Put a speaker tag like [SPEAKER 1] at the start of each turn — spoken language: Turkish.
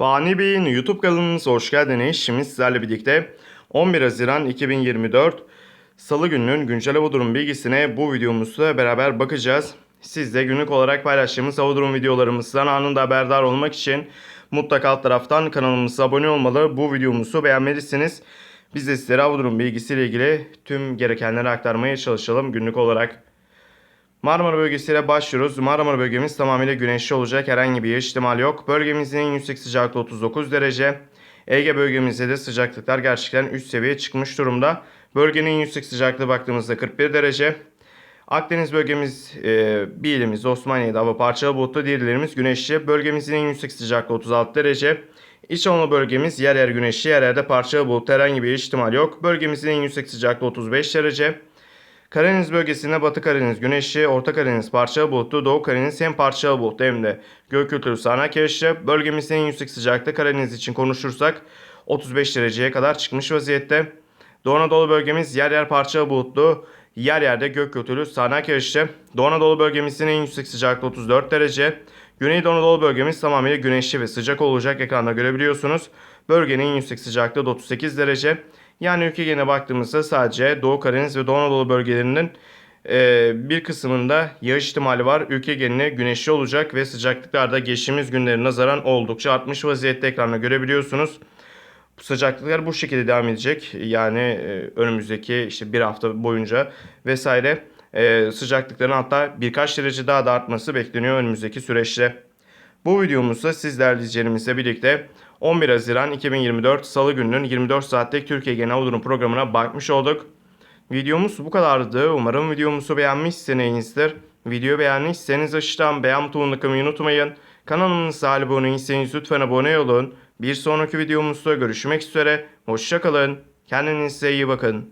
[SPEAKER 1] Fani Bey'in YouTube kanalımıza hoş geldiniz. Şimdi sizlerle birlikte 11 Haziran 2024 Salı gününün güncel hava durum bilgisine bu videomuzda beraber bakacağız. Siz de günlük olarak paylaştığımız hava durum videolarımızdan anında haberdar olmak için mutlaka alt taraftan kanalımıza abone olmalı. Bu videomuzu beğenmelisiniz. Biz de sizlere hava durum bilgisiyle ilgili tüm gerekenleri aktarmaya çalışalım günlük olarak. Marmara bölgesiyle başlıyoruz. Marmara bölgemiz tamamıyla güneşli olacak. Herhangi bir yağış ihtimali yok. Bölgemizin yüksek sıcaklığı 39 derece. Ege bölgemizde de sıcaklıklar gerçekten üst seviyeye çıkmış durumda. Bölgenin en yüksek sıcaklığı baktığımızda 41 derece. Akdeniz bölgemiz e, bir ilimiz Osmaniye'de hava parçalı bulutlu, diğer illerimiz güneşli. Bölgemizin en yüksek sıcaklığı 36 derece. İç Anadolu bölgemiz yer yer güneşli, yer yerde parçalı bulutlu, herhangi bir yağış ihtimali yok. Bölgemizin en yüksek sıcaklığı 35 derece. Karadeniz bölgesinde Batı Karadeniz güneşli, Orta Karadeniz parçalı bulutlu, Doğu Karadeniz hem parçalı bulutlu hem de gök kültürü sağanak yağışlı. Bölgemizin en yüksek sıcaklığı Karadeniz için konuşursak 35 dereceye kadar çıkmış vaziyette. Doğu Anadolu bölgemiz yer yer parçalı bulutlu, yer yerde gök kültürü sağanak yağışlı. Doğu Anadolu bölgemizin en yüksek sıcaklığı 34 derece. Güneydoğu Anadolu bölgemiz tamamıyla güneşli ve sıcak olacak ekranda görebiliyorsunuz. Bölgenin en yüksek sıcaklığı da 38 derece. Yani ülke geneline baktığımızda sadece Doğu Karadeniz ve Doğu Anadolu bölgelerinin e, bir kısmında yağış ihtimali var. Ülke geneline güneşli olacak ve sıcaklıklar da geçtiğimiz günlerin nazaran oldukça artmış vaziyette ekranda görebiliyorsunuz. Bu sıcaklıklar bu şekilde devam edecek. Yani e, önümüzdeki işte bir hafta boyunca vesaire e, sıcaklıkların hatta birkaç derece daha da artması bekleniyor önümüzdeki süreçte. Bu videomuzda sizler izleyicilerimizle birlikte 11 Haziran 2024 Salı gününün 24 saatlik Türkiye Genel Durum programına bakmış olduk. Videomuz bu kadardı. Umarım videomuzu beğenmişsinizdir. Videoyu beğenmişseniz aşağıdan beğen butonuna tıklamayı unutmayın. Kanalımıza abone değilseniz lütfen abone olun. Bir sonraki videomuzda görüşmek üzere. Hoşçakalın. Kendinize iyi bakın.